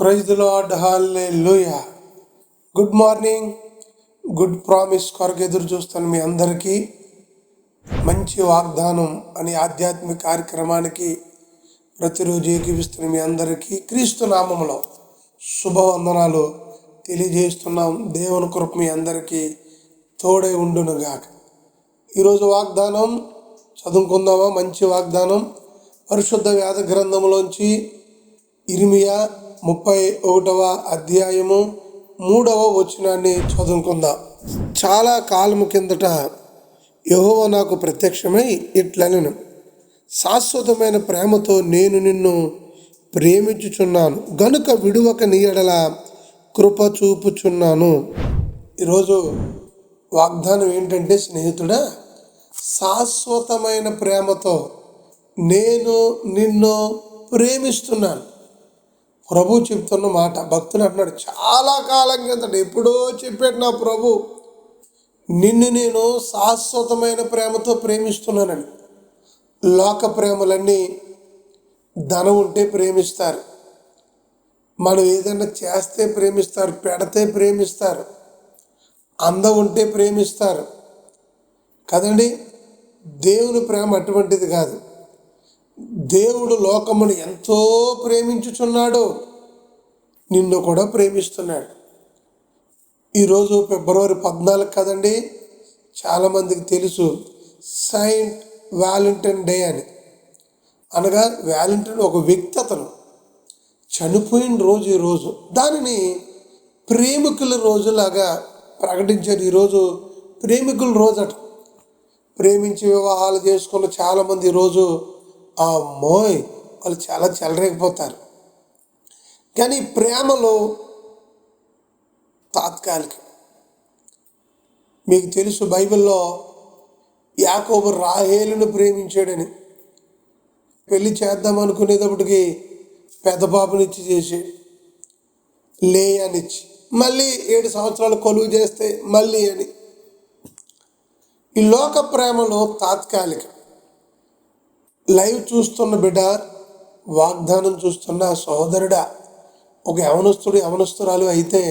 Praise the lord hallelujah good morning good promise కొరకు ఎదురు చూస్తాను మీ అందరికీ మంచి వాగ్దానం అనే ఆధ్యాత్మిక కార్యక్రమానికి ప్రతిరోజు ఏకీపిస్తున్న మీ అందరికీ క్రీస్తు నామంలో శుభవందనాలు తెలియజేస్తున్నాం. దేవుని కృప మీ అందరికీ తోడై ఉండునుగాక. ఈరోజు వాగ్దానం చదువుకుందామా? మంచి వాగ్దానం. పరిశుద్ధ వ్యాధ గ్రంథంలోంచి ఇరిమియా ముప్పై ఒకటవ అధ్యాయము మూడవ వచనాన్ని చదువుకుందాం. చాలా కాలము కిందట యహోవ నాకు ప్రత్యక్షమై ఇట్లనెను శాశ్వతమైన ప్రేమతో నేను నిన్ను ప్రేమించుచున్నాను గనుక విడువక నీయడల కృప చూపుచున్నాను. ఈరోజు వాగ్దానం ఏంటంటే స్నేహితుడా శాశ్వతమైన ప్రేమతో నేను నిన్ను ప్రేమిస్తున్నాను. ప్రభు చెప్తున్న మాట భక్తులు అంటున్నాడు చాలా కాలం కిందట ఎప్పుడో చెప్పాడు నా ప్రభు నిన్ను నేను శాశ్వతమైన ప్రేమతో ప్రేమిస్తున్నానని. లోక ప్రేమలన్నీ ధనం ఉంటే ప్రేమిస్తారు మనం ఏదైనా చేస్తే ప్రేమిస్తారు పెడితే ప్రేమిస్తారు అందం ఉంటే ప్రేమిస్తారు. కదండి దేవుని ప్రేమ అటువంటిది కాదు. దేవుడు లోకమును ఎంతో ప్రేమించుచున్నాడు నిన్ను కూడా ప్రేమిస్తున్నాడు. ఈరోజు ఫిబ్రవరి పద్నాలుగు కదండి చాలామందికి తెలుసు సైంట్ వ్యాలంటైన్ డే అని. అనగా వ్యాలంటైన్ ఒక వ్యక్తి అతను చనిపోయిన రోజు ఈ రోజు దానిని ప్రేమికుల రోజులాగా ప్రకటించారు. ఈరోజు ప్రేమికుల రోజు అట ప్రేమించి వివాహాలు చేసుకున్న చాలామంది ఈరోజు ఆ మోయ్ వాళ్ళు చాలా చెలరేకపోతారు కానీ ప్రేమలో తాత్కాలికం. మీకు తెలుసు బైబిల్లో యాకోబు రాహేలును ప్రేమించాడని. పెళ్ళి చేద్దాం అనుకునేటప్పటికి పెద్ద పాపనిచ్చి చేసి లేయనిచ్చి మళ్ళీ ఏడు సంవత్సరాలు కొలువు చేస్తే మళ్ళీ అని. ఈ లోక ప్రేమలో తాత్కాలిక. లైవ్ చూస్తున్న బిడ్డ వాగ్దానం చూస్తున్న సోదరుడా ఒక యవనస్తుడు యవనస్తురాలు అయితే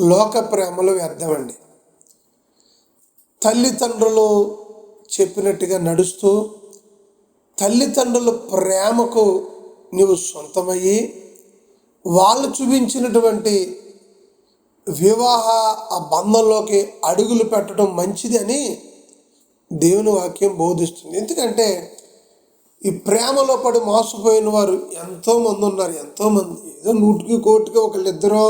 లోక ప్రేమలో వ్యర్థమండి. తల్లిదండ్రులు చెప్పినట్టుగా నడుస్తూ తల్లిదండ్రుల ప్రేమకు నీవు సొంతమయ్యి వాళ్ళు చూపించినటువంటి వివాహ ఆ బంధంలోకి అడుగులు పెట్టడం మంచిది అని దేవుని వాక్యం బోధిస్తుంది. ఎందుకంటే ఈ ప్రేమలో పడి మోసపోయిన వారు ఎంతోమంది ఉన్నారు ఎంతోమంది ఏదో నూటికి కోటికి ఒకళ్ళిద్దరో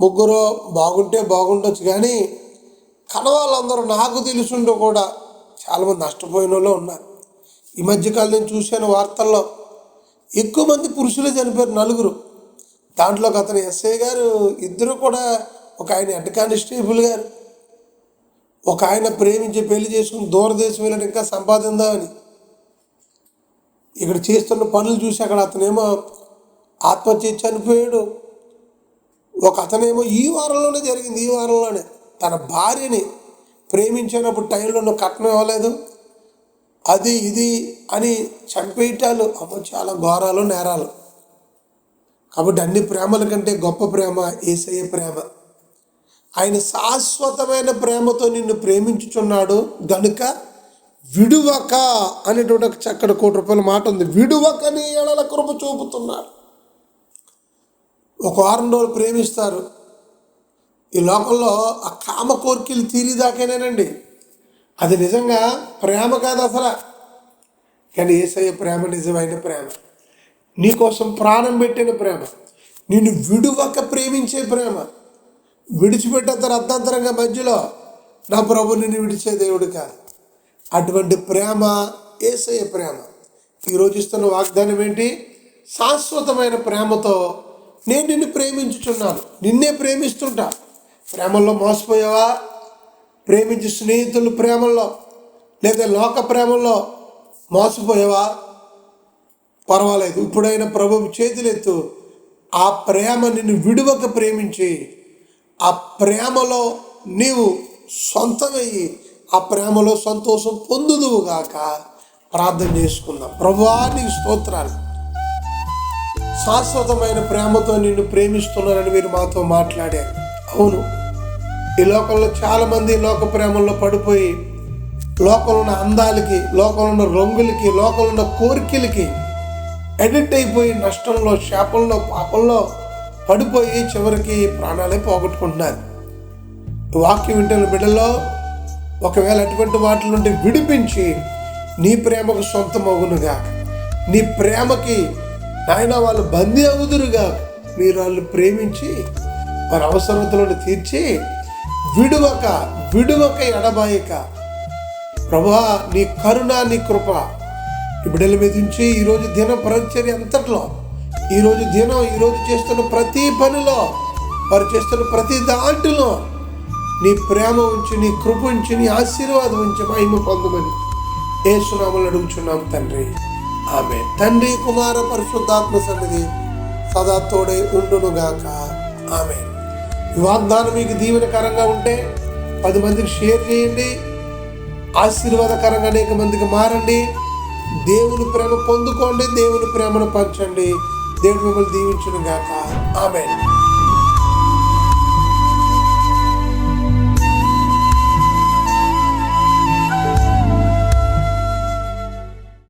ముగ్గురో బాగుంటే బాగుండొచ్చు కానీ కనవాళ్ళందరూ నాకు తెలుసుంటూ కూడా చాలామంది నష్టపోయిన వాళ్ళు ఉన్నారు. ఈ మధ్యకాలం నేను చూశాను వార్తల్లో ఎక్కువ మంది పురుషులే చనిపోయారు నలుగురు. దాంట్లో అతను ఎస్ఐ గారు ఇద్దరు కూడా ఒక ఆయన హెడ్ కానిస్టేబుల్ గారు. ఒక ఆయన ప్రేమించి పెళ్ళి చేసుకుని దూరదేశం వెళ్ళాడు ఇంకా సంపాదిందామని. ఇక్కడ చేస్తున్న పనులు చూసి అక్కడ అతనేమో ఆత్మహత్య చనిపోయాడు. ఒక అతనేమో ఈ వారంలోనే జరిగింది ఈ వారంలోనే. తన భార్యని ప్రేమించినప్పుడు టైంలో నువ్వు కట్నం ఇవ్వలేదు అది ఇది అని చంపేయటాలు. అమ్మ చాలా ఘోరాలు నేరాలు. కాబట్టి అన్ని ప్రేమల కంటే గొప్ప ప్రేమ ఏసయ్య ప్రేమ. ఆయన శాశ్వతమైన ప్రేమతో నిన్ను ప్రేమించుచున్నాడు గనుక విడువక అనేటువంటి ఒక చక్కటి కోటి రూపాయల మాట ఉంది. విడువకని ఎడల కృప చూపుతున్నాడు ఒక వారం రోజులు ప్రేమిస్తారు. ఈ లోకంలో ఆ కామ కోరికలు తీరిదాకేనేనండి. అది నిజంగా ప్రేమ కాదు అసలు. కానీ ఏసయ్య ప్రేమ నిజమైన ప్రేమ. నీకోసం ప్రాణం పెట్టిన ప్రేమ. నిన్ను విడువక ప్రేమించే ప్రేమ. విడిచిపెట్టేంత అర్థాంతరంగా మధ్యలో నా ప్రభు నిన్ను విడిచే దేవుడు కాదు. అటువంటి ప్రేమ ఏసయ్య ప్రేమ. ఈరోజు ఇస్తున్న వాగ్దానం ఏంటి? శాశ్వతమైన ప్రేమతో నేను నిన్ను ప్రేమించుచున్నాను. నిన్నే ప్రేమిస్తుంటా. ప్రేమల్లో మోసపోయావా? ప్రేమించే స్నేహితులు ప్రేమల్లో లేదా లోక ప్రేమల్లో మోసపోయావా? పర్వాలేదు. ఇప్పుడైనా ప్రభు చేతులెత్తు ఆ ప్రేమ నిన్ను విడువక ప్రేమించి ఆ ప్రేమలో నీవు సొంతమయ్యి ఆ ప్రేమలో సంతోషం పొందుదువుగాక ప్రార్థన చేసుకుందాం. ప్రభువా నీకు స్తోత్రాలు. శాశ్వతమైన ప్రేమతో నిన్ను ప్రేమిస్తున్నానని మీరు మాతో మాట్లాడారు. అవును. ఈ లోకంలో చాలామంది లోక ప్రేమల్లో పడిపోయి లోకంలో ఉన్న అందాలకి లోకంలో ఉన్న రంగులకి లోకంలో ఉన్న కోరికలకి ఎడిక్ట్ అయిపోయి నష్టంలో శాపంలో పాపంలో పడిపోయి చివరికి ప్రాణాలే పోగొట్టుకుంటున్నారు. వాక్యం వింటున్న బిడ్డలో ఒకవేళ అటువంటి వాటి నుండి విడిపించి నీ ప్రేమకు సొంతమగునుగా నీ ప్రేమకి నాయన వాళ్ళు బందీ అవుదురుగా మీరు వాళ్ళు ప్రేమించి వారి అవసరతలను తీర్చి విడువక విడువక ఎడబాయిక. ప్రభా నీ కరుణ నీ కృప ఈ బిడ్డల మీద ఉంచి ఈరోజు దినం పరిచర్య అంతట్లో ఈరోజు దినం ఈరోజు చేస్తున్న ప్రతి పనిలో వారు చేస్తున్న ప్రతి దాంట్లో నీ ప్రేమ ఉంచి నీ కృప ఉంచి నీ ఆశీర్వాదం ఉంచి మహిమ పొందమని ఏసునామలు అడుగుచున్నాం తండ్రి. ఆమె తండ్రి కుమార పరిశుద్ధాత్మ సన్నిధి సదా తోడే ఉండునుగాక. ఆమె ఈ వాగ్దానం మీకు దీవెనకరంగా ఉంటే పది మందికి షేర్ చేయండి. ఆశీర్వాదకరంగా అనేక మందికి మారండి. దేవుని ప్రేమ పొందుకోండి దేవుని ప్రేమను పంచండి. దేవుడు మిమ్మల్ని దీవించును గాక ఆమె